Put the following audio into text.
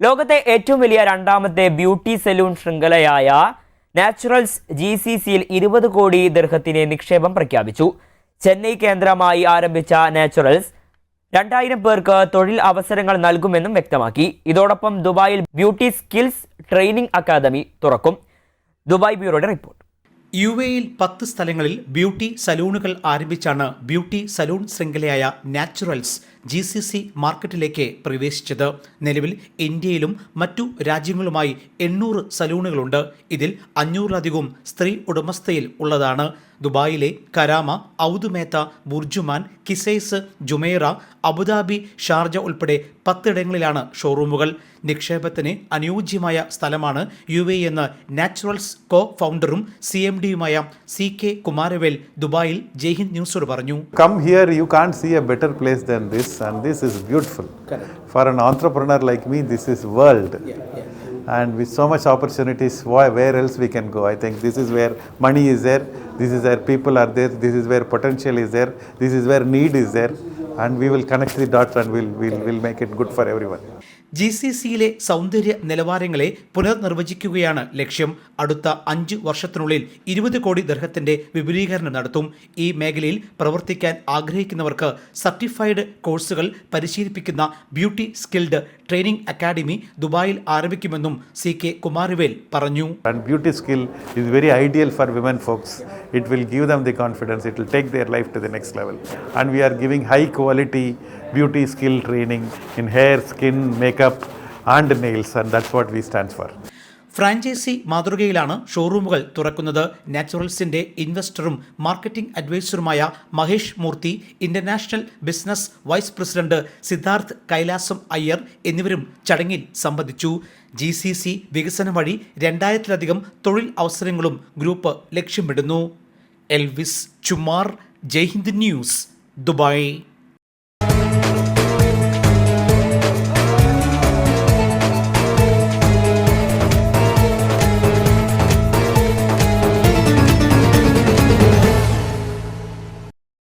ലോകത്തെ ഏറ്റവും വലിയ രണ്ടാമത്തെ ബ്യൂട്ടി സലൂൺ ശൃംഖലയായ നാച്ചുറൽസ് ജി സി സിയിൽ ഇരുപത് കോടി ദീർഘത്തിന് നിക്ഷേപം പ്രഖ്യാപിച്ചു. ചെന്നൈ കേന്ദ്രമായി ആരംഭിച്ച നാച്ചുറൽസ് രണ്ടായിരം പേർക്ക് തൊഴിൽ അവസരങ്ങൾ നൽകുമെന്നും വ്യക്തമാക്കി. ഇതോടൊപ്പം ദുബായിൽ ബ്യൂട്ടി സ്കിൽസ് ട്രെയിനിംഗ് അക്കാദമി തുറക്കും. ദുബായ് ബ്യൂറോയുടെ റിപ്പോർട്ട്. യു എയിൽ പത്ത് സ്ഥലങ്ങളിൽ ബ്യൂട്ടി സലൂണുകൾ ആരംഭിച്ചാണ് ബ്യൂട്ടി സലൂൺ ശൃംഖലയായ നാച്ചുറൽസ് ജി സി സി മാർക്കറ്റിലേക്ക് പ്രവേശിച്ചത്. നിലവിൽ ഇന്ത്യയിലും മറ്റു രാജ്യങ്ങളുമായി എണ്ണൂറ് സലൂണുകളുണ്ട്. ഇതിൽ അഞ്ഞൂറിലധികവും സ്ത്രീ ഉടമസ്ഥയിൽ ഉള്ളതാണ്. ദുബായിലെ Karama Oud Metha Burjuman Qusais Jumeirah Abu Dhabi Sharjah ഉൾപ്പെടെ പത്തിടങ്ങളിലാണ് ഷോറൂമുകൾ. നിക്ഷേപത്തിന് അനുയോജ്യമായ സ്ഥലമാണ് യു എ എന്ന് നാച്ചുറൽസ് കോ ഫൗണ്ടറും സി എം ഡിയുമായ സി കെ കുമാരവേൽ ദുബായിൽ ജയ്ഹിന്ദ് ന്യൂസോട് പറഞ്ഞു. Come here you can see a better place than than this and this is beautiful. Correct. for an entrepreneur like me this is world. Yeah. and with so much opportunities why, where else we can go? I think this is where money is there this is where people are there this is where potential is there this is where need is there. And we will connect the dots and we'll, we'll, we'll make it good for everyone G C സിയിലെ സൗന്ദര്യ നിലവാരങ്ങളെ പുനർനിർവചിക്കുകയാണ് ലക്ഷ്യം. അടുത്ത അഞ്ച് വർഷത്തിനുള്ളിൽ ഇരുപത് കോടി ദർഹത്തിന്റെ വിപുലീകരണം നടത്തും. ഈ മേഖലയിൽ പ്രവർത്തിക്കാൻ ആഗ്രഹിക്കുന്നവർക്ക് സർട്ടിഫൈഡ് കോഴ്സുകൾ പരിശീലിപ്പിക്കുന്ന ബ്യൂട്ടി സ്കിൽഡ് ട്രെയിനിംഗ് അക്കാദമി ദുബായിൽ ആരംഭിക്കുമെന്നും സി കെ കുമാരവേൽ പറഞ്ഞു. Beauty skill is very ideal for women folks it will give them the confidence it will take their life to the next level and we are giving high quality beauty skill training in hair skin skin makeup and nails and that's what we stand for franchise മാതൃകയിലാണ് ഷോറൂമുകൾ തുറക്കുന്നത്. നാച്ചുറൽസിന്റെ ഇൻവെസ്റ്ററും marketing അഡ്വൈസറുമായ Mahesh Murthy international business vice president Siddharth Kailasam Iyer എന്നിവരും ചടങ്ങിൽ സംബന്ധിച്ചു. G C C വികസനം വഴി രണ്ടായിരത്തിലധികം തൊഴിൽ അവസരങ്ങളും ഗ്രൂപ്പ് ലക്ഷ്യമിടുന്നു. Elvis Chumar Jaihind news Dubai.